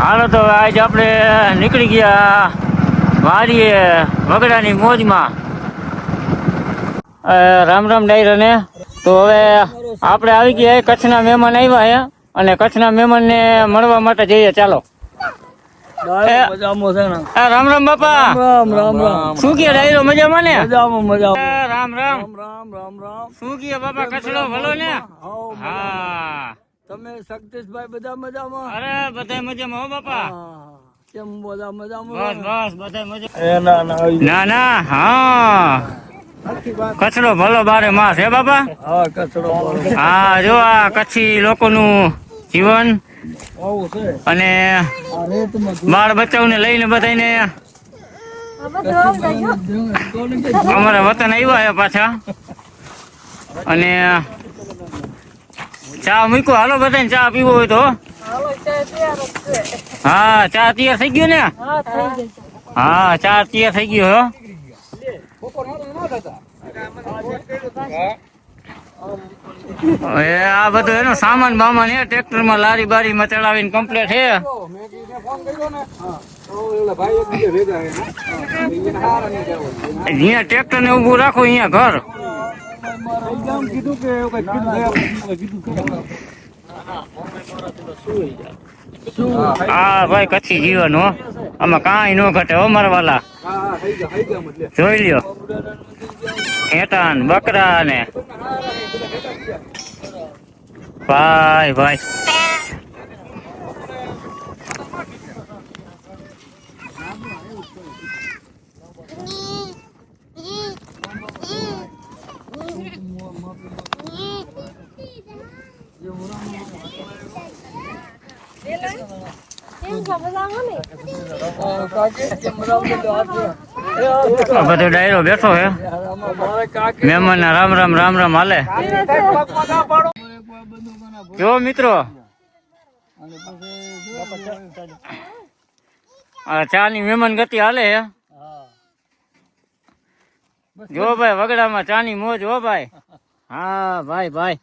હાલો તો આજ આપણે નીકળી ગયા વાડીએ વગડાની મોજમાં. રામ રામ ડાયરાને. તો હવે આપણે આવી ગયા કચ્છના મહેમાન આવ્યા છે અને કચ્છના મહેમાનને મળવા માટે જઈએ. ચાલો. રામ રામ બાપા. શું કે ડાયરો મજામાં ને? રામ રામ. રામ રામ શું કે બાપા કચ્છડો ભલો ને? હા. તમે શક્તિશભાઈ બધા મજામાં? અરે બધા મજામાં હો બાપા. કેમ બધા મજામાં? બસ બધા મજા ના ના ના ના હા. કચરો ભલો બારે માસ હે બાપા? હા કચરો હા જો આ કચ્છી લોકોનું જીવન અને બાળ બચ્ચાઓને લઈને બધાને અમારા વતન આવ્યા છે પાછા. અને ચા મૂકો હાલો બધા ચા પીવો હોય તો. હા ચા તૈયાર થઈ ગયો ને? હા ચા તૈયાર થઈ ગયો હો. હવે આ બધું એનો સામાન બામાન હે ટ્રેક્ટરમાં લારી બારી માં ચડાવીને કમ્પ્લેટ હે. અહીંયા ટ્રેક્ટર ને ઉભું રાખો અહીંયા ઘર. હા ભાઈ કચ્છી જીવન હો. આમાં કાંઈ ન ઘટે હો જોઈ લ્યો. હેટાન બકરા ભાઈ ભાઈ. બધો ડાયરો બેઠો મહેમાન રામ રામ રામ રામ હાલે. જો મિત્રો. ચા ની મહેમાન ગતિ હાલે હે. જો ભાઈ, વગડામાં ચા ની મોજ હો ભાઈ. હા, ભાઈ ભાઈ.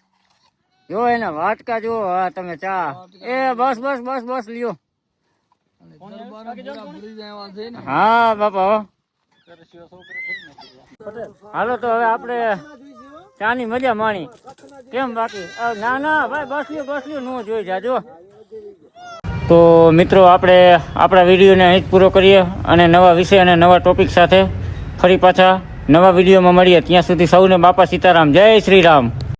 જો એના વાટકા જો હા તમે ચા. એ બસ બસ બસ બસ લ્યો. હા બાપા હો. હાલો તો હવે આપણે ચાની મજા માણી. કેમ બાકી? ના ના ભાઈ બસ લ્યો બસ લ્યો નો જોઈ જાજો. તો મિત્રો આપણે આપણા વિડીયોને અહીં જ પૂરો કરીએ અને નવા વિષય અને નવા ટોપિક સાથે ફરી પાછા નવા વિડીયોમાં મળીએ. ત્યાં સુધી સૌને બાપા સીતારામ. જય શ્રી રામ